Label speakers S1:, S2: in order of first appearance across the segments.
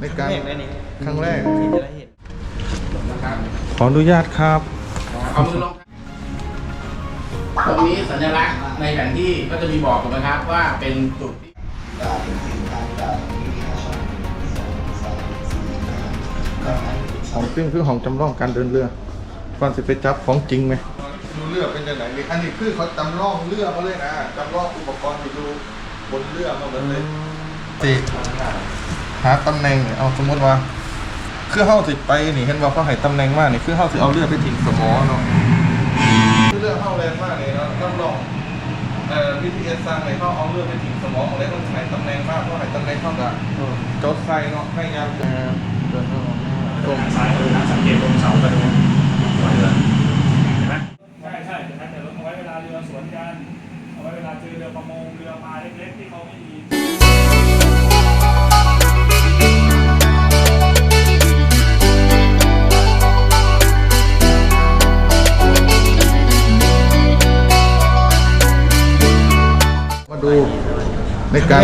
S1: ในการ
S2: แรกเลยนี่
S1: ครั้งแรก
S2: ที่จะได้เห็น
S3: นะครับ
S1: ขออนุญาตครับ
S3: เอามือลงตรงนี้สัญลักษณ์ในแผนที่ก็จะมีบอกถูกไหมครับว่าเป็นจุดที่
S1: ของจริงคือของจำลองการเดินเรือก่อนสิไปจับของจริงไหมดูเรือเป็นยังไงนี่อันนี้คือเขาจำลองเรือมาเลยนะจำลองอุปกรณ์ที่ดูบนเรือมาหมดเลยสิ หาตำแหน่งเนี่ยเอาสมมติว่าคือเฮาสิไปนี่เห็นว่าเขาให้ตำแหน่งมากนี่คือเฮาสิเอาเรือไปทิ้งสมอเนาะคือเรือเฮาแรงมากเลยเนาะจำลองเอ่อวิธีสร้างเลยเขาเอาเรือไปทิ้งสมอของเลยต้องให้ตำแหน่งมากเพราะให้ตำแหน่งเท่ากับจดใส่เนาะให้ยาม
S2: เอ่อเดินเข้ามา
S4: ตรงซ้ายเออนะสังเกตตรงเสากระดูกหัวเรือเห็นไหมใช่ใช่แต่แต่เอาไว้เวลาเรือสวนกันเอาไว้เวลาเจอเรือประมงเรือปลาเล็กๆที่เขาไม่มี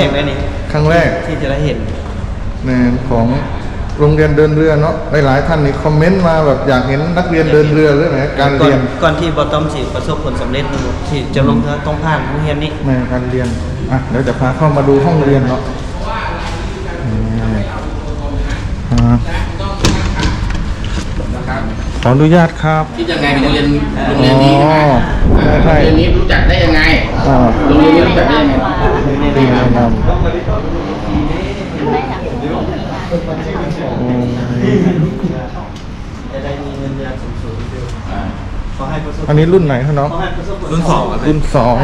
S1: การ
S2: ครั้งแรกเลยนี่
S1: ครั้งแรก
S2: ที่จะได้เห็น
S1: ในของโรงเรียนเดินเรือเนาะหลายๆท่านนี่คอมเมนต์มาแบบอยากเห็นนักเรียนเดินเรือหรือไงการ
S2: ก่อน
S1: เรียน
S2: ก่อนที่บอตอมสิประสบผลสำเร็จนะลูกที่จะลงเรือต้องผ่านโรงเรียนนี้
S1: แม่การเรียนอะเดี๋ยวจะพาเข้ามาดูห้องเรียนเนาะนี่อ่า
S3: นะครับ
S1: ขออนุญาตครับ
S3: คิดยังไงกับโรงเรียนโรงเรียนนี้นะ
S1: อ๋อ
S3: อ่า
S1: ใช่
S3: โรงเรียนนี้รู้จักได้ยังไง
S1: อ่า
S3: โรงเรียนนี้รู้จักได้ยังไง
S1: ดีแนะนำอืม
S2: จะได้มีเงินเดือนสูงๆ
S3: อ่า
S2: ขอให้ประสบ
S1: อันนี้รุ่นไหนครับน้อง
S2: ขอให้ประสบผล
S4: รุ่นสอง
S1: รุ่นสอง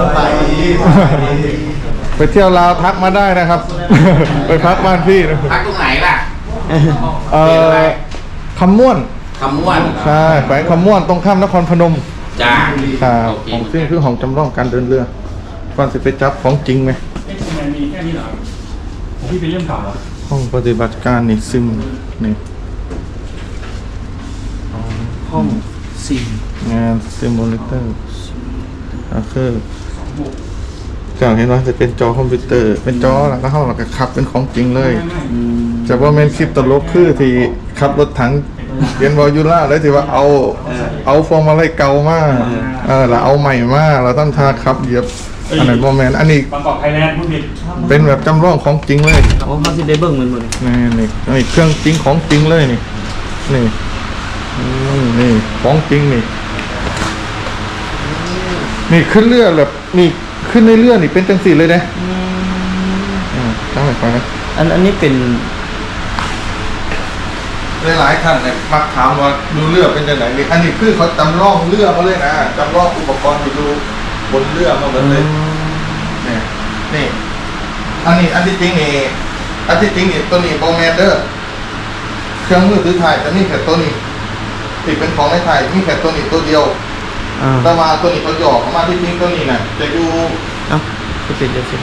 S2: สบายดี
S1: ไปเที่ยวลาวทักมาได้นะครับ ไปพักบ้านพี่นะ
S3: พักตรงไหนล่ะ
S1: เอ่อคำม่วน
S3: คำม่วน
S1: ใช่แขวงคำม่วนตรงข้ามนครพนม
S3: จ้า
S1: ครับ
S3: โอเค
S1: ของซึ่งคือของจำลองการเดินเรือก่อนสิไปจับของจริงไหม
S4: เอ๊ะทำไมมีแค่นี้เหรอของพี่เป็นเล่มเก่าเหรอ
S1: ห้องปฏิบัติการนี่ซิมนี่
S2: ห้องสี่
S1: งานซิมูเลเตอร์ก็คือ จากเห็นว่าจะเป็นจอคอมพิวเตอร์ เป็นจอแล้วก็ห้องเราก็ขับเป็นของจริงเลย
S4: ไม่ไม่
S2: อืม
S1: จะว่าแมนคลิปตลกคือที่ขับรถถังเรียนวอลยูล่าแล้วที่ว่าเอาเอาฟอร์มาไลเก่ามาเออแล้วเอาใหม่มาเราต้องทาขับเหยียบอันนั้นโมแมนอันนี้
S4: บางกอกไทยแลนด์พูดผิด
S1: เป็นแบบจำลองของจริงเลย
S2: โอ้เขาสิได้เบิ่งมันหมดเลย
S1: นี่นี่นี่เครื่องจริงของจริงเลยนี่นี่อืมนี่ของจริงนี่นี่ขึ้นเรือแบบนี่ ขึ้นในเรือนี่เป็นจังสีเลยนะอืมตั้งแต่ไปนะ
S2: อันอันนี้เป็น
S1: หลายๆท่านเนี่ยมักถามว่าดูเรือเป็นยังไงนี่อันนี้คือเขาจำลองเรือมาเลยนะจำลองอุปกรณ์ที่ดูบนเรือมาหมดเลยนี่นี่อันนี้อันที่จริงนี่อันที่จริงนี่ตัวนี้โปรแมนเดอร์เครื่องมือถือถ่ายจะมีแค่ตัวนี้ที่เป็นของในไทยมีแค่ตัวนี้ตัวเดียว
S2: อ่า
S1: แต่ว่าตัวนี้เขาหยอกออกมาที่จริงตัวนี้น่ะจะอยู่
S2: เอ้าก็เป็นจังซี่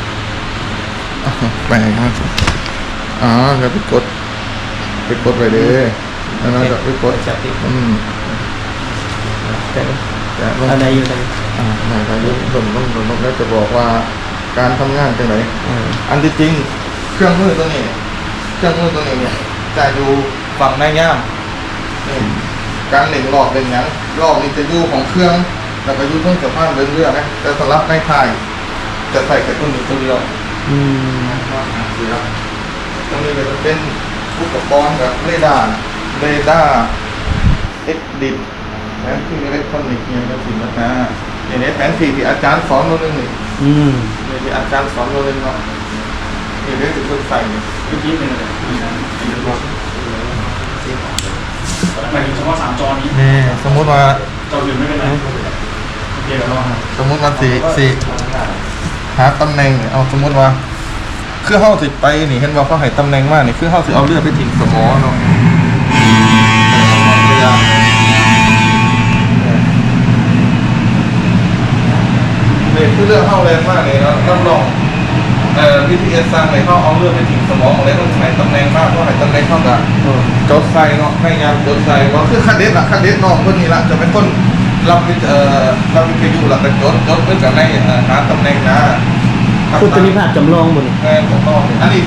S1: แปลกครับอ๋อเดี๋ยวไปกดไปกดไปเด้อแล้วเราจะไปกด
S2: จับติด
S1: อืม
S2: แต่
S1: แต่ลง
S2: อันใดอยู่ใด
S1: อ่าไหนไปลงลงลงลงลงแล้วจะบอกว่าการทำงานจังไหน
S2: เออ
S1: อันที่จริง เครื่องมือตัวนี้ เครื่องมือตัวนี้เนี่ยจะอยู่ฝั่งในย่ามนี่ การหนึ่งรอบเป็นอย่างรอบนี้จะอยู่ของเครื่อง แล้วก็อยู่เครื่องสภาพเรือเรือนะแต่สำหรับในไทยจะใส่แค่ตัวนี้ตัวเดียว
S2: อืม
S1: เสียตรงนี้ก็จะเป็นอุปกรณ์กับเรดาร์เรดาร์เอ็กดิบแผนที่อิเล็กทรอนิกส์เนี่ยก็สินะนะอย่างนี้แผนที่ที่อาจารย์สอนเราเรื่องนี้
S2: อืม
S1: นี่ที่อาจารย์สอนเราเรื่องเนาะนี่เรื่องที่ต้องใส่เนี่ย
S4: เมื่อกี้เป็นอะไร หมายถึงเฉพาะสามจอนี้
S1: นี่สมมติว่า
S4: จออื่นไม่เป็นไรโอเคเดี๋ยวเรา
S1: สมมติว่าสี่สี่หาตำแหน่งเอาสมมติว่าคือเฮาสิไปนี่เห็นว่าเขาให้ตำแหน่งมากนี่คือเฮาสิเอาเลือดไปทิ้งสมอเนาะเวลาเนี่ยคือเลือดเข้าแรงมากเลยเนาะรับรอง เอ่อวิธีการสร้างเลยเขาเอาเลือดไปทิ้งสมองเลยต้องใช้ตำแหน่งมากเพราะให้ตำแหน่งเข้ากับ
S2: เออ
S1: จดใส่เนาะให้งานจดใส่ว่าคือคันเด็ดละคันเด็ดน้องคนนี้ละจะเป็นคนรับวิทย์เอ่อรับวิทยุหลักจดจดเพื่อจะให้เอ่อหาตำแหน่งนะ
S2: คือตัวนี้ภาพจำลองหมด
S1: แทนของนอกนี่อันนี้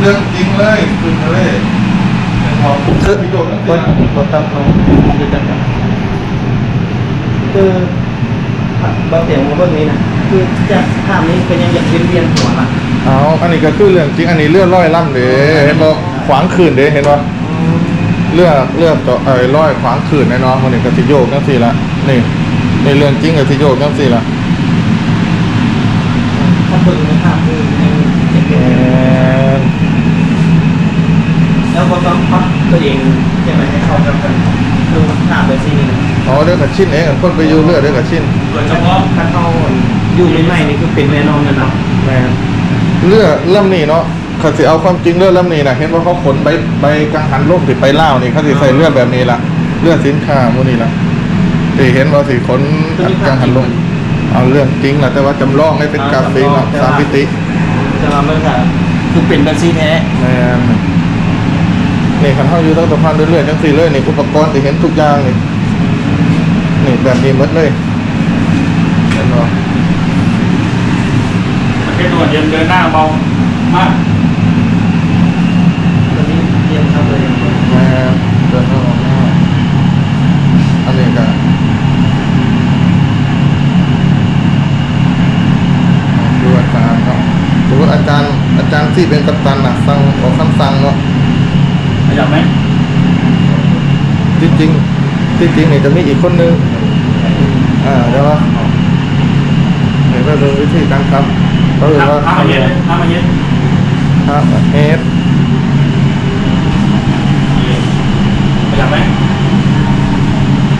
S1: เรื่องจริงเลยคือเลยของ
S2: คือ
S1: ประโยชน์ทั้ง
S2: ก็
S1: สิ้น
S2: ก็ตั้งเขาคือ จังกันคือบ่เสียงว่าเบิ่งนี้นะคือจากภาพนี้เป็นยังอยากเวียนเวียนหัวละ
S1: เอาอันนี้ก็คือเรื่องจริงอันนี้เลื่อนร้อยล่ำเด้เห็นบ่ขวางคืนเด้เห็นบ่เลื่อเลื่อต่อเอ้ยร้อยขวางคืนแน่นอนมันนี่ก็สิโยกจังซี่ละนี่ในเรื่องจริงก็สิโยกจังซี่ละ
S2: ถ้าเบิ่งในภาพคือยังเห็น
S1: แห
S2: เวียนเวียน
S1: ม
S2: แล้วก็ต้องปรับ ตัวเองใช่ไหมให้เข้ากับกันดูภาพแบบนี้นะ
S1: อ๋อเรื่องกับชิ้นเองคนไปอยู่เรื่องเรื่องกับชิ้น
S4: โดยเฉพาะ
S2: ถ้าเข้าอยู่ในไม่นี่คือเป็นแน่นอนนะเนาะ
S1: แม่นเรือเล่มนี้เนาะเขาสิเอาความจริงเรือเล่มนี้นะเห็นว่าเขาขนใบใบกังหันลมสิไปล่าวนี่เขาสิใส่เรือแบบนี้ละเรือสินค้าพวกนี้ละที่เห็นว่าสิขนกังหันลมเอาเรื่องจริงละแต่ว่าจำลองให้เป็นกราฟิกละสามมิติ
S2: แต่ว่ามันก็คือเป็นแบบนี้แท้
S1: แม่ นนี่คันเฮาอยู่ตั้งแต่พันเรื่อยๆจังสี่เลยนี่อุปกรณ์ที่เห็นทุกอย่างนี่นี่แบบนี้หมดเลยเห็นบ่
S4: ประเทศตะวันเย็นเดินหน้าเบามาก
S2: ตัวนี้เตรียมเข้าเลย
S1: แม่นเดินเข้าออกหน้าอันนี้ก็ดูอาจารย์เนาะสมมติอาจารย์อาจารย์ที่เป็นกัปตันน่ะสั่งออกคำสั่งเนาะ
S4: ขยับไหม
S1: ที่จริงที่จริงนี่จะมีอีกคนนึงอ่าเดี๋ยวว่าเห็นว่าดูวิธีการทำก็คือว่า
S4: น้ำมาเย็นน้ำมาเย็น
S1: ฮะเอส
S4: ขยับไหม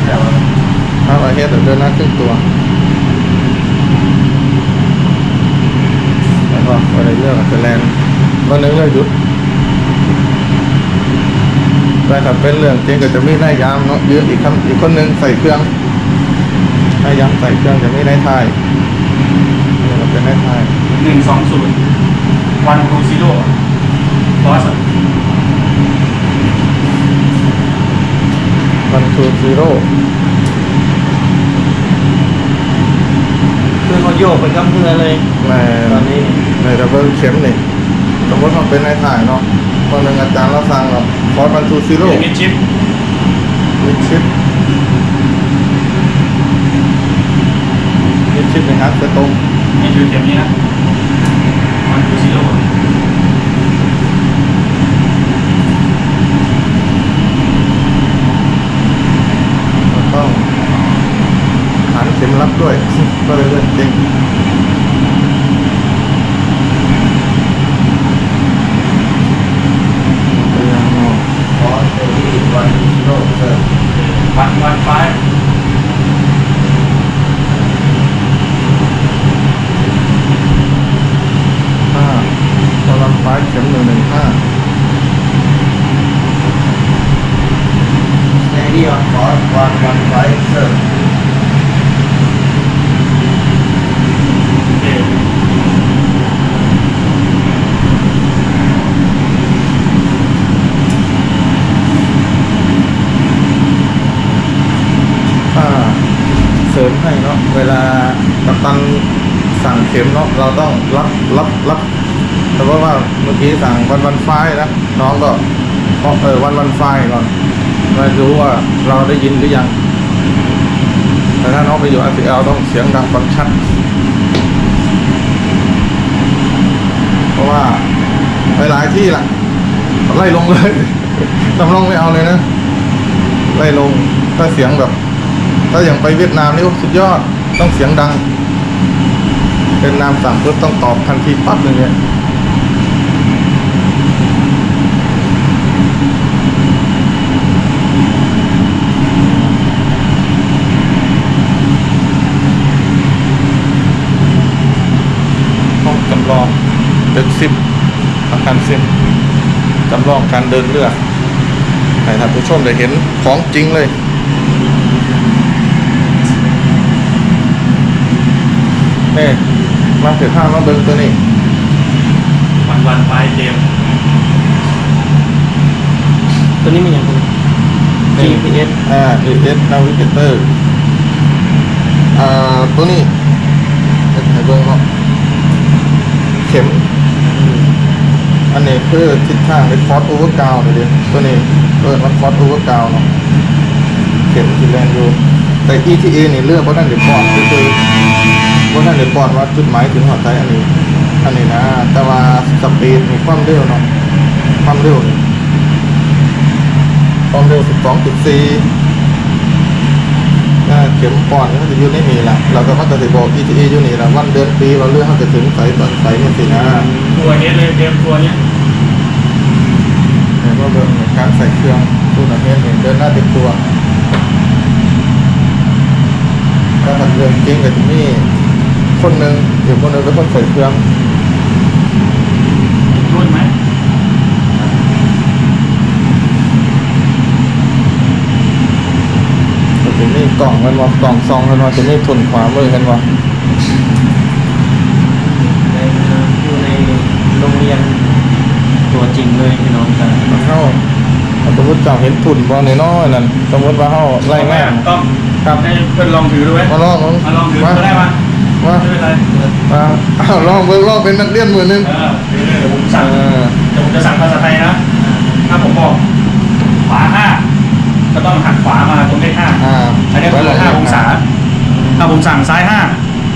S4: ขยับ
S1: ฮะเอสเดินหน้าครึ่งตัวแล้วก็อะไรเรื่องเป็นแลนด์วันหนึงเรื่องหยุด แต่ถ้าเป็นเรื่องจริงก็จะมีนายยามเนาะยืนอีกคำอีกคนนึงใส่เครื่องนายยามใส่เครื่องจะมีนายทายนี่ก็เป็นนายทาย
S4: หนึ่งสองศูนย์วันทูซีโร่บอส
S1: วันทูซีโร่
S2: คือเขาโยกไปกับเรือเลย
S1: ใน
S2: ตอนนี้
S1: ในดับเบิลเข็มนี่สมมติมันเป็นนายถ่ายเนาะ คนหนึ่งอาจารย์เราสั่งแบบคอร์สวันทูซีโร่
S4: มีชิป
S1: มิดชิปมิดชิปนะครับจะตรง
S4: นี่คือเข็มนี้นะวันทูซีโร่
S1: เราต้องหันเข็มรับด้วยก็เลยเรื่องจริงตัวอย่างเนาะ
S2: ขอเซอร์ที่วันโลกเซอร์
S4: วันวันไฟ
S1: ห้าตอนลำไฟเข็มหนึ่งหนึ่งห้า
S2: ในเดียว ขอวันวันไฟเซอร์
S4: เอ
S1: ถ้าเสริมให้เนาะเวลากัปตันสั่งเข็มเนาะเราต้องรับรับรับแต่ว่าว่าเมื่อกี้สั่งวันวันไฟนะน้องก็ก็เออวันวันไฟก่อน ไม่รู้ว่าเราได้ยินหรือยัง แต่ถ้าน้องไปอยู่ RTL ต้องเสียงดังฟังชัด เพราะว่าหลายๆที่ล่ะ ไล่ลงเลยตำรองไม่เอาเลยนะ ไล่ลง ถ้าเสียงแบบ ถ้าอย่างไปเวียดนามนี่สุดยอด ต้องเสียงดัง เป็นนามสั่งปุ๊บต้องตอบทันทีปั๊บเลยเนี่ย ห้องจำลองตึก ซิมอาคารซิมจำลองการเดินเรือให้ท่านผู้ชมได้เห็นของจริงเลยนี่มาถือข้าวมาเบิ้งตัวนี้
S4: วันวันไฟเกม
S2: ตัวนี้มันอย่างไร GPS
S1: อ่า GPS Navigator อ่า ตัวนี้เดี๋ยวให้เบิ้งเนาะเข็ม อันนี้คือทิศทางในคอร์สโอเวอร์กาวเลยดิตัวนี้เปิดมันคอร์สโอเวอร์กาวเนาะเข็มที่แรงอยู่ แต่ ETA นี่เลือกว่านั่นเดี๋ยวก่อนคือว่านั่นเดี๋ยวก่อนว่าจุดหมายถึงหัวใจอันนี้ อันนี้นะ แต่ว่าสปีดมีความเร็วเนาะความเร็วนี่ความเร็ว 12.4 เข็มปอนด์ก็จะอยู่ในนี่แหละเราก็มันจะบอก ETA อยู่นี่แหละวันเดือนปีเราเลือกเขาจะถึงใส่ตอนใส่เนี่ยสินะ
S4: ตัวนี้เลยเตรียมตัวเนี้ย
S1: เห็นว่าเรื่องการใส่เครื่องตู้นักเรียนเห็นเดินหน้าติดตัวถ้ามันเรื่องจริงกับที่นี่คนหนึ่งอยู่คนหนึ่งเป็นคนใส่เครื่อง
S4: รุ่นไหม
S1: แต่ที่นี่กล่องกันว่ากล่องซองกันว่าที่นี่ทุนขวามือกันว่า
S2: ในอยู่ในโรงเรียนตัวจริงเลยพี่น้องกัน
S1: มันเข้าสมมติเจ้าเห็นทุนบอลน้อยๆนั่นสมมติว่าเข้าไล่แม่
S4: ต้อง
S1: ครับ
S4: ให้เพื่อนลองถือดูไหม
S1: มาลองมั้ง
S4: มาลองถือก็ได้ปะ
S1: มา
S4: ไม่เป็นไร
S1: มาอ้าวลองเบิ่งลองเป็นนักเรียนมือหนึง
S4: เออเดี๋ยวผมสั่ง
S1: เออ
S4: เดี๋ยวผมจะสั่งภาษาไทยนะถ้าผมบอกขวาห้า ก็ต้องหักขวามาตรงเลขห้า
S1: อ่า
S4: อันนี้คือห้าองศา ถ้าผมสั่งซ้ายห้า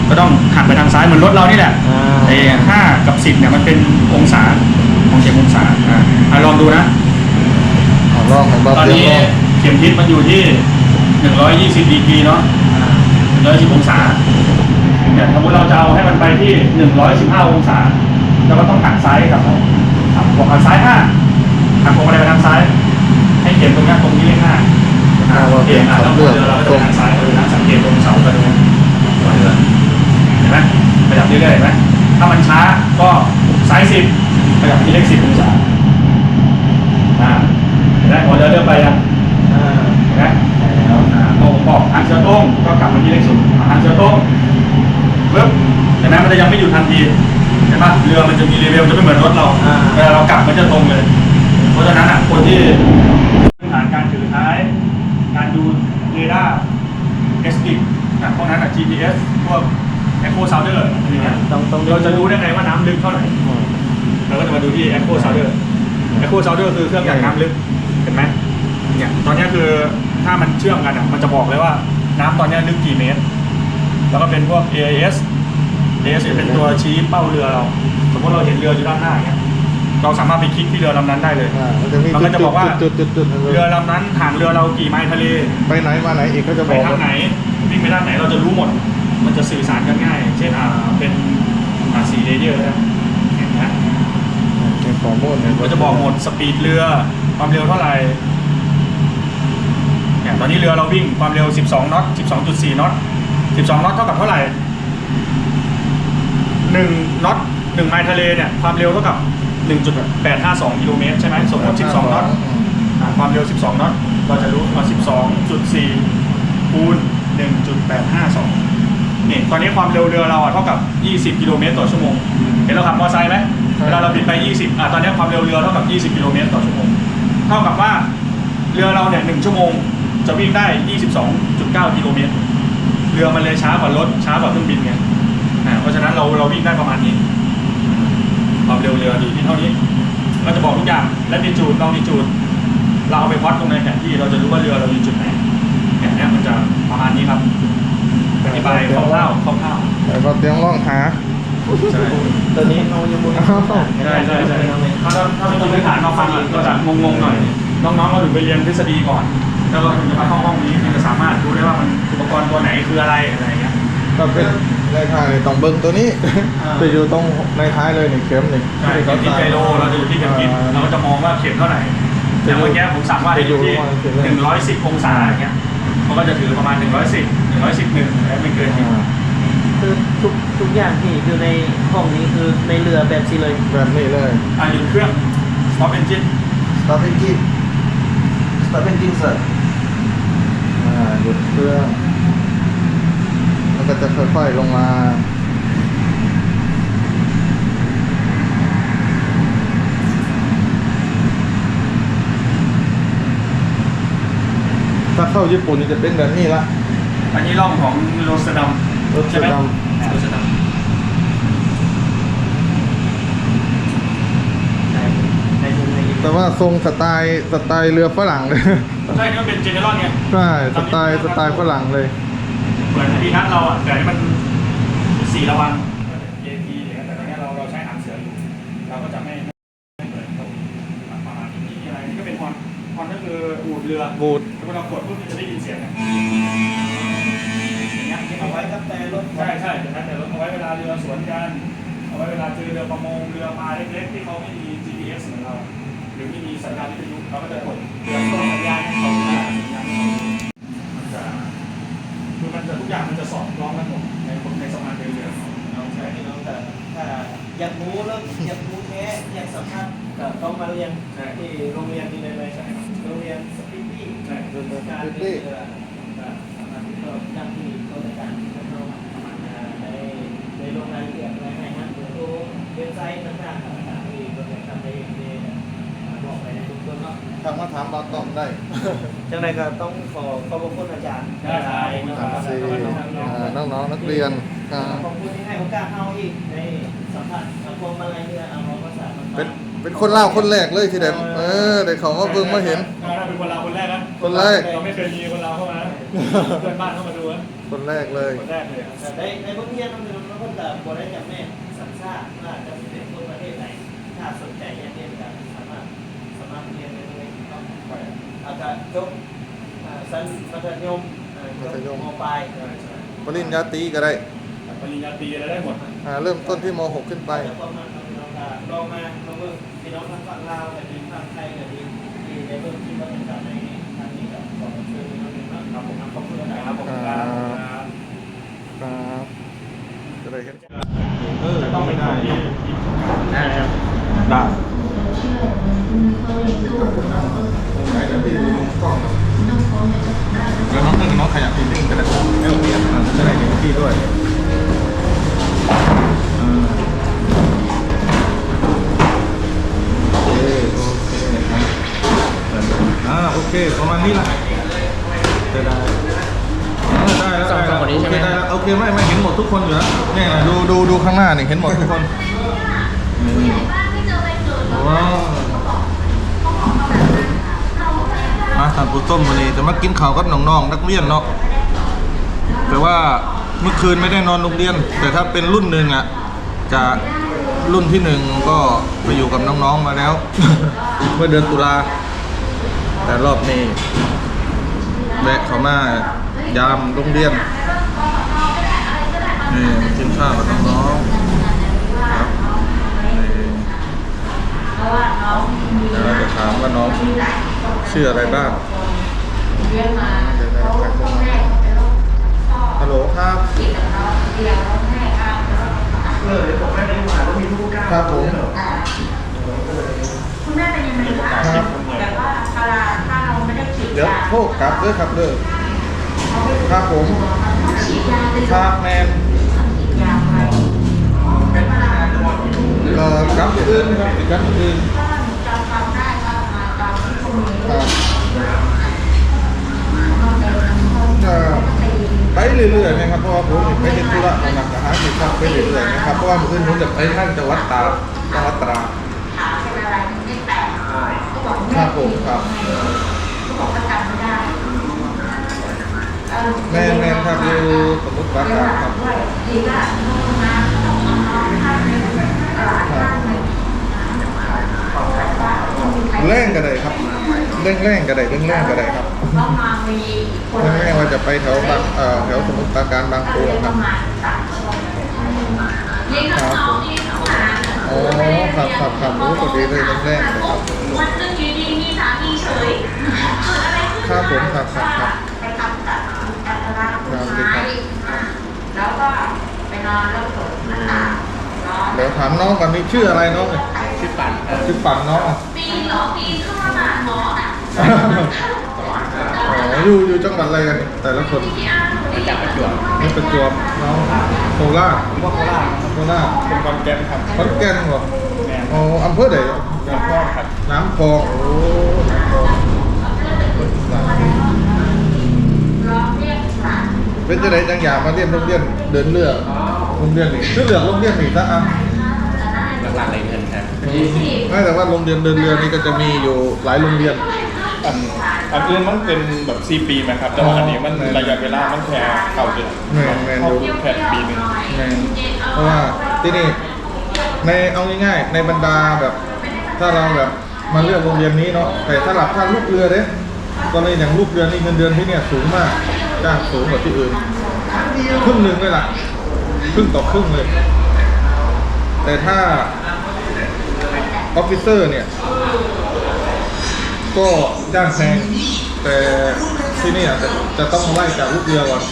S4: ก็ต้องหักไปทางซ้ายเหมือนรถเรานี่แหละ
S2: อ่า
S4: ไอ้ห้ากับสิบเนี่ยมันเป็นองศาของเข็มองศาอ่าอะลองดูนะ
S1: อ่าลองของบา
S4: ตอน
S1: เตีย
S4: นี้
S1: ลอง
S4: เข็มทิศมันอยู่ที่ 120ดีกรีเนาะ110องศาเนี่ยสมมติเราจะเอาให้มันไปที่ 115 องศาเราก็ต้องหักซ้ายกับหักหักซ้าย5หักพวงมาลัยไปทางซ้าย ให้เข็มตรงเนี้ยตรงที่เลข5
S1: อ่าว่า
S4: เข็
S1: เตีย
S4: มอะ
S1: ขั
S4: แล้
S1: บ
S4: ว
S1: เลื
S4: เรือ
S1: อก
S4: เราก็
S1: ตร
S4: จะ
S1: ง
S4: ทางซ้ายเราจะสังเกตตรงเสากระโดดหัวเรือเห็นไหมขยับเรื่อยๆเห็นไหมถ้ามันช้าก็ซ้าย10ขยับที่เลข10องศาอ่าเห็นไหมหัวเรือเริ่มไปยัง
S2: อ่า
S4: เห็นไหมแล้วอ่าพอผมบอกหันเสือโต้งก็กลับมาที่เลขศูนย์อ่าหันเสือโต้งปึ๊บเห็นไหมมันจะยังไม่หยุดทันทีเห็นปะเรือมันจะมีเลเวลจะไม่เหมือนรถเราเวลาเรากลับมันจะตรงเลย เพราะฉะนั้นอะคนที่พื้น ฐานการถือท้าย การดูเรดาร์เอสติกนะพวกนั้นอะ GPS พวก Echo Sounder อะไรเงี้ย
S2: ต้องต้อง
S4: เราจะรู้ได้ไงว่าน้ำลึกเท่าไหร่
S1: อืม
S4: เราก็จะมาดูที่ Echo Sounder Echo Sounder คือเครื่องอย่างน้ำลึกเห็นไหมเนี่ยตอนเนี้ยคือถ้ามันเชื่อมกันอะมันจะบอกเลยว่าน้ำตอนเนี้ยลึกกี่เมตร แล้วก็เป็นพวก AIS AIS จะเป็นตัวชี้เป้าเรือเรา สมมติเราเห็นเรืออยู่ด้านหน้าอย่างเงี้ย เราสามารถไปคลิกที่เรือลำนั้นได้เลย
S1: อ่ามันจะมี
S4: มันก็จะบอกว่า
S1: จุดจุดจุดจุดจุด
S4: เรือลำนั้นห่างเรือเรากี่ไมล์ทะเล
S1: ไปไหนมาไหนอีกก็จะบ
S4: ไป
S1: อก
S4: ทางไหนวิ่งไปด้านไหนเราจะรู้หมด มันจะสื่อสารกันง่าย เช่นอ่าเป็นอ่าสีเลเยอร์นะเห็นไหม
S1: ในข้อมูลเนี่ย
S4: ก็จะบอกหมดสปีดเรือความเร็วเท่าไหร่เนี่ยตอนนี้เรือเราวิ่งความเร็ว 12น็อต12.4น็อต12น็อตเท่ากับเท่าไหร่1น็อต1ไมล์ทะเลเนี่ยความเร็วเท่ากับ 1.852กิโลเมตรใช่ไหมสมมติ12น็อตอ่าความเร็ว 12น็อตเราจะรู้ว่า12.4คูณ1.852นี่ตอนนี้ความเร็วเรือเราอะเท่ากับ 20 กิโลเมตรต่อชั่วโมงเห็นเราขับมอเตอร์ไซค์ไหมเวลาเราบินไป 20อะตอนนี้ความเร็วเรือเท่ากับ 20 กิโลเมตรต่อชั่วโมงเท่ากับว่าเรือเราเนี่ย1ชั่วโมงจะวิ่งได้ 22.9 กิโลเมตร เรือมันเลยช้ากว่ารถช้ากว่าเครื่องบินไงอ่าเพราะฉะนั้นเราเราวิ่งได้ประมาณนี้ ความเร็วเรืออยู่ที่เท่านี้เราจะบอกทุกอย่างและดิจูดลองดิจูดเราเอาไปวัดตรงในแผนที่เราจะรู้ว่าเรือเราอยู่จุดไหนเนี่ยเนี่ยมันจะประมาณนี้ครับอธิบายคร่าวๆคร่าว
S1: แต่บาเตียงลองหา
S4: ๆใช่
S2: ตัวนี้เรายังมุน
S1: อ้าว
S4: ใช่ใช่ใช่ถ้าถ้าเป็นตัวพื้นฐานมาฟังอะก็จะงงๆหน่อยน้องๆเราถึงไปเรียนทฤษฎีก่อน แล้วก็ถึงจะมาเข้าห้องนี้ถึงจะสามารถรู้ได้ว่ามันอุปกรณ์ตัวไหนคืออะไรอะไรอย่างเงี้ย
S1: ก็เป็น ในท้ายต้องเบิ้งตัวนี้จะอยู่ตรงในท้ายเลยนี่เข็มนี่
S4: ใช่เข็มทิศไกโลเราจะอยู่ที่เข็มทิศเราก็จะมองว่าเข็มเท่าไหร่อย่างเมื่อกี้ผมสั่งว่าให้อยู่ที่หนึ่งร้อยสิบองศาอย่างเงี้ยมันก็จะถือประมาณหนึ่งร้อยสิบหนึ่งร้อยสิบหนึ่งไม่เกินนี้
S1: อ่า
S2: คือทุกทุกอย่างที่อยู่ในห้องนี้คือในเรือแบบซีเลย
S1: แบบนี้เลย
S4: อ่าหยุดเครื่อง stop engine
S5: Stop engine. Stop engine, sir.
S1: อ่าหยุดเครื่อง ก็จะค่อยๆลงมาถ้าเข้าญี่ปุ่นนี่จะเป็นแบบนี้ละ
S4: อันนี้ร่องของโรสดัม
S1: รถ
S4: ใช่ไหมดโรสดัม
S1: แต่ว่าทรงสไตล์สไตล์เรือฝรั่งเลย
S4: ใช่นี่เป็นเจเนอเรล
S1: เนี่
S4: ย ใช่สไตล์ส
S2: ไต
S4: ล์ฝรั่งเลย ดีนัทเรา
S2: อะแต่มัน เว็บไซต์ต่างๆต่างๆที่เราจะทำในบอกไปในทุกคนเนาะ
S1: ทางมาถามบอต้อมได้
S2: จังไรก็ต้องขอขอบคุณอาจารย์
S4: ได้ครับ
S1: ถามสิอ่าน้องๆนักเรียนอ่า
S2: ขอบคุณที่ให้โอกาสเราอีกในสัมผัสสังคมอะไรเนี่ยเอาภาษามัน
S1: เป็นเป็นคนเล่าวคนแรกเลยที่เด็เออเด็กเขาก็เพิ่งมาเห็น
S4: ถ้าเป็นคนลาวคนแรกนะ
S1: คนแรก
S4: เราไม่เคยมีคนลาวเข้ามาเพื่อนบ้านเข้ามาดูนะ
S1: คนแรกเลย
S4: คนแรกเลย
S2: แต่ในในบทเรียนมันมันก็จะบทได้จากแม่ สัมภาษณ์ว่าจะเป็นคนประเทศไหน ถ้าสนใจอยากเรียนกันสามารถสามารถเรียนได้เลยต้องไปอาจจะจบอ่าสั้นมัธยมอ่าจบมปลาย
S1: ปริญญาตรีก็ได้
S4: ปริญญาตรีอะไรได้หมด
S1: อ่าเริ่มต้นที่ม .6 ขึ้นไป
S2: แล้วก็มาทำเราก็ลองมาลองเบิ่งพี่น้องทางฝั่งลาวแต่ดีฝั่งไทยก็ดีที่ได้เบิ่งที่ว่าเป็นการในทางนี้ก็ขอเชิญพี่น้องนะครับผมขอบคุณอาจารย์
S4: ครับผมครับ
S1: ครับจะได้เห็น
S4: จะต้องเป็นคนที่
S3: ได้ครับ
S4: ได้
S1: ได้แล้วน้องนึงน้องขยับทีนึงก็ได้ไม่ต้องเปลี่ยนอ่าจะได้เห็นพี่ด้วยอ่าโอเคโอเคครับอ่าโอเคประมาณนี้แหละจะได้ ได้แล้วได้แล้วโอเคได้แล้วโอเคไม่ไม่เห็นหมดทุกคนอยู่แล้วเนี่ยนะดูดูดูข้างหน้านี่เห็นหมดทุกคนนี่ว้าวมาทานปูต้มวันนี้จะมากินข้าวกับน้องๆนักเรียนเนาะแต่ว่าเมื่อคืนไม่ได้นอนโรงเรียน แต่ถ้าเป็นรุ่นหนึ่งอะจะรุ่นที่หนึ่งก็ไปอยู่กับน้องๆมาแล้ว เมื่อเดือนตุลาแต่รอบนี้แวะเขามา ยามโรงเรียนนี่มากินข้าวกับน้องๆครับนี่เดี๋ยวเราจะถามว่าน้องชื่ออะไรบ้างฮัลโหลครับ
S2: เออเดี๋ยวผมแม่ได้มาแล้วมีทุกก้า
S1: ครับผม
S6: คุณแม่เป็นยังไงคะ
S1: ครับ
S6: แบบว่าเวลาถ้าเราไม่ได้ฉีด
S1: เดี๋ยวยาโทษกลับด้วยครับเด้อ ครับผมครับแมนเอ่อกลับอื่นครับกลับอื่น
S6: ก็หนูจำความได้ว่ามาตอนที่คุณมี
S1: ครับ
S6: เดินห้อง
S1: จะไปเรื่อยๆนะครับเพราะว่าผมไปเห็นธุระหลักหาสิครับไปเรื่อยๆนะครับเพราะว่าเมื่อคืนผมจะไปทางจังหวัดตาจังหวัดตรา
S6: ขาเป็นอะไรมันไม่แตกก็บอก
S1: ครับผมครับ
S6: ก็บอกว่าจำไม่ได้
S1: แม่แม่ครับอยู่สมุทรปราการครับ
S6: ดีว่าห้องน้ำต้องเอาข้างในตลาดข้างในบอกว่
S1: งก็ได้ครับเร่งแรงก็ได้เร่งแรงก็ได้ครับ
S6: ต้อง
S1: เร่งว่าจะไปแถวบางเอ่อแถวสมุทรปราการบางปูครับ
S6: นี่ก็น้องนี่น้องหมา
S1: อ๋อครับครับครับรู้พอดีเลยแรกๆเร่งเลยครับ
S6: วันนึงอยู่ดีมีสามีเฉยเกิดอะไรขึ้น
S1: ครับผมครับครับครับ
S6: ตารางต้นไม้อะแล้วก็ไปนอนแล้วเปิดหน้าต่างนอน
S1: เดี๋ยวถามน้องก่อนนี่ชื่ออะไรน้องเนี่ย
S3: ชื่อปั่นครับ
S1: ชื่อปั่นน้องอะ
S6: ปีนเหรอปีนขึ้นมาหมอน่ะ
S1: อ๋ออยู่อยู่จังหวัดอะไรกันนี่แต่ละคน
S6: ที่อ้าง
S3: มาจากประจวบ
S1: นี่ประจวบน้องโคราช
S4: ผมว่าโคราช
S1: โคราช
S4: เป็นคอนแกนครับ
S1: ขอนแก่นเหรอ
S4: แม่
S1: อ๋ออำเภอไหน
S4: แล้วก็ครับ
S1: น้ำพองโอ้น้ำพอง
S6: ร้องเรียกหลาน
S1: เป็นจะไหนจังอยากมาเรียนโรงเรียนเดินเรือโรงเรียนนี่ชื่อเรือโรงเรียนนี่ซะอะ
S3: หลักๆเลยเงินครับ
S1: อ๋อ
S6: ยี่สิบ
S1: ไม่แต่ว่าโรงเรียนเดินเรือนี่ก็จะมีอยู่หลายโรงเรียน
S4: อันอันอื่นมันเป็นแบบซีปีไหมครับแต่ว่าอันนี้มันระยะเวลามันแค่เข่าเดือน
S1: แม่นแม่นอยู่
S4: แค่ปีหนึ่ง
S1: ในเพราะว่าที่นี่ในเอาง่ายๆในบรรดาแบบ ถ้าเราแบบมาเลือกโรงเรียนนี้เนาะแต่ถ้าหลับถ้าลูกเรือเด้ตอนนี้อย่างลูกเรือนี่เงินเดือนที่เนี่ยสูงมาก จ้างสูงกว่าที่อื่นครึ่งหนึ่งเลยล่ะครึ่งต่อครึ่งเลย แต่ถ้าออฟฟิเซอร์เนี่ย ก็จ้างแพงแต่ที่นี่อาจจะจะต้องไล่จากลูกเรือก่อน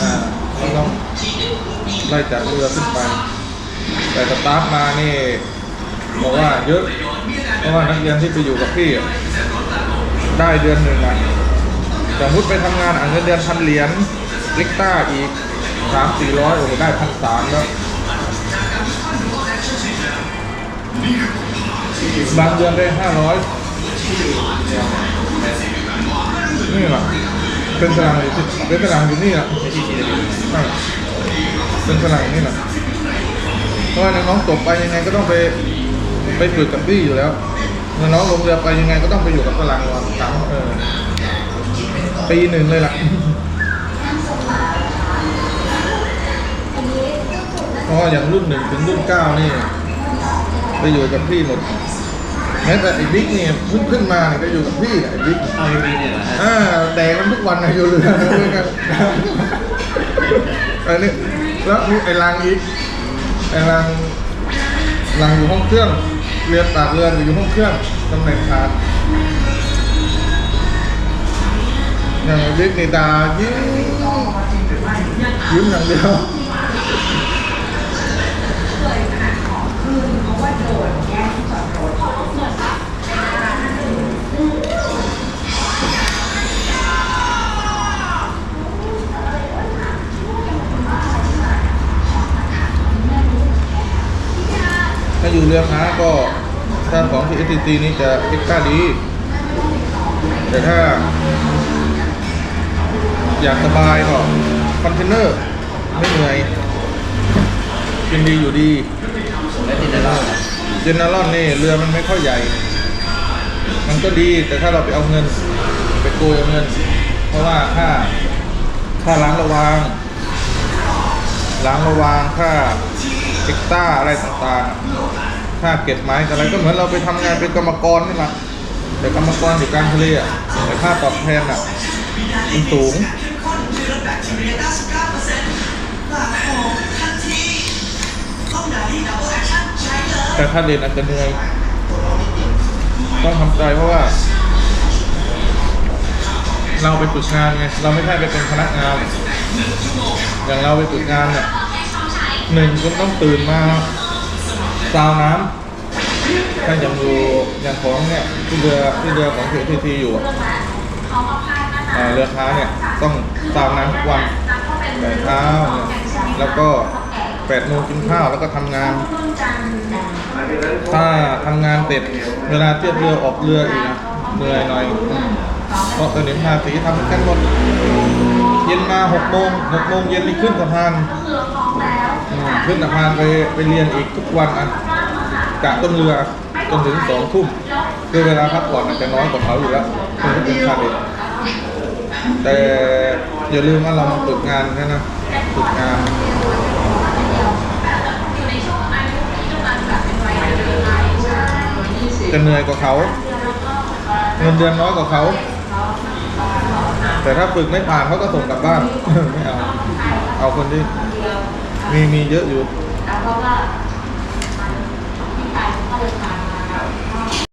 S1: อ่าต้องไล่จากเรือขึ้นไป แต่สตาฟมานี่บอกว่าเยอะ เพราะว่านักเรียนที่ไปอยู่กับพี่ได้เดือนหนึ่งอะ สมมติไปทำงานอะเงินเดือนพันเหรียญลิกต้าอีกสามสี่ร้อยโอ้โหได้พันสามแล้วบางเดือนได้ห้าร้อยนี่แหละเป็นตารางอยู่ที่เป็นตารางอยู่นี่แหละเป็นตารางอยู่นี่แหละเพราะว่าน้องๆจบไปยังไงก็ต้องไปไปฝึกกับพี่อยู่แล้วน้องลงเรือไปยังไงก็ต้องไปอยู่กับตารางวันสามเออ ปีหนึ่งเลยล่ะเพราะว่าอย่างรุ่นหนึ่งถึงรุ่นเก้านี่ ไปอยู่กับพี่หมด แม้แต่ไอ้บิ๊กเนี่ยเพิ่งขึ้นมาเนี่ยก็อยู่กับพี่เนี่ยไอ้บิ๊ก
S2: เอาจริงๆเนี่ยนะ
S1: อ่าแดงมันทุกวันนะอยู่เรือด้วยกันอันนี้แล้วมีไอ้ลังอีก ไอ้ลังลังอยู่ห้องเครื่อง เรือตากเรืออยู่ห้องเครื่องตำแหน่งชาร์จอ ย่างไอ้บิ๊กนี่ตายิ้มยิ้มอย่างเดียวถ้าอยู่เรือค้าก็ถ้าของที่ STC นี่จะเอ็กซ์ต้าดี แต่ถ้า อยากสบายก็คอนเทนเนอร์ไม่เหนื่อยกินดีอยู่ดี
S2: และที่จะเล่า
S1: เจเนอรอนนี่เรือมันไม่ค่อยใหญ่ มันก็ดีแต่ถ้าเราไปเอาเงิน ไปโกยเอาเงิน เพราะว่าค่าค่าล้างระวางล้างระวางค่าเอ็กต้าอะไรต่างๆ ค่าเก็บไม้อะไรก็เหมือนเราไปทำงานเป็นกรรมกรนี่แหละแต่กรรมกรอยู่กลางทะเลอะแต่ค่าตอบแทนอะมันสูง แต่ถ้าเรียนอาจจะเหนื่อย ต้องทำใจเพราะว่า เราไปฝึกงานไง เราไม่ใช่ไปเป็นพนักงาน อย่างเราไปฝึกงานเนี่ยหนึ่งคุณต้องตื่นมาซาวน้ำถ้าอย่างอยู่อย่างของเนี่ยที่เรือที่เรือของทีทีอยู่อะ เรือค้าเนี่ยต้องซาวน้ำทุกวันแต่เช้าแล้วก็แปดโมงกินข้าวแล้วก็ทำงาน ถ้าทำงานเสร็จเวลาเทียบเรือออกเรืออีกนะเหนื่อยหน่อยเพราะตอนนี้ภาษีทำกันหมดเย็นมาหกโมงหกโมงเย็นนี่ขึ้นสะพานขึ้นสะพานไปไปเรียนอีกทุกวันอะกะต้นเรือจนถึงสองทุ่มคือเวลาพักผ่อนอาจจะน้อยกว่าเขาอยู่แล้วคือเป็นชาเด็ แต่อย่าลืมว่าเรามาฝึกงานนะนะฝึกงานจะเหนื่อยกว่าเขาเงินเดือนน้อยกว่าเขา แต่ถ้าฝึกไม่ผ่านเขาก็ส่งกลับบ้านไม่เอาเอาคนที่มีมีเยอะอยู่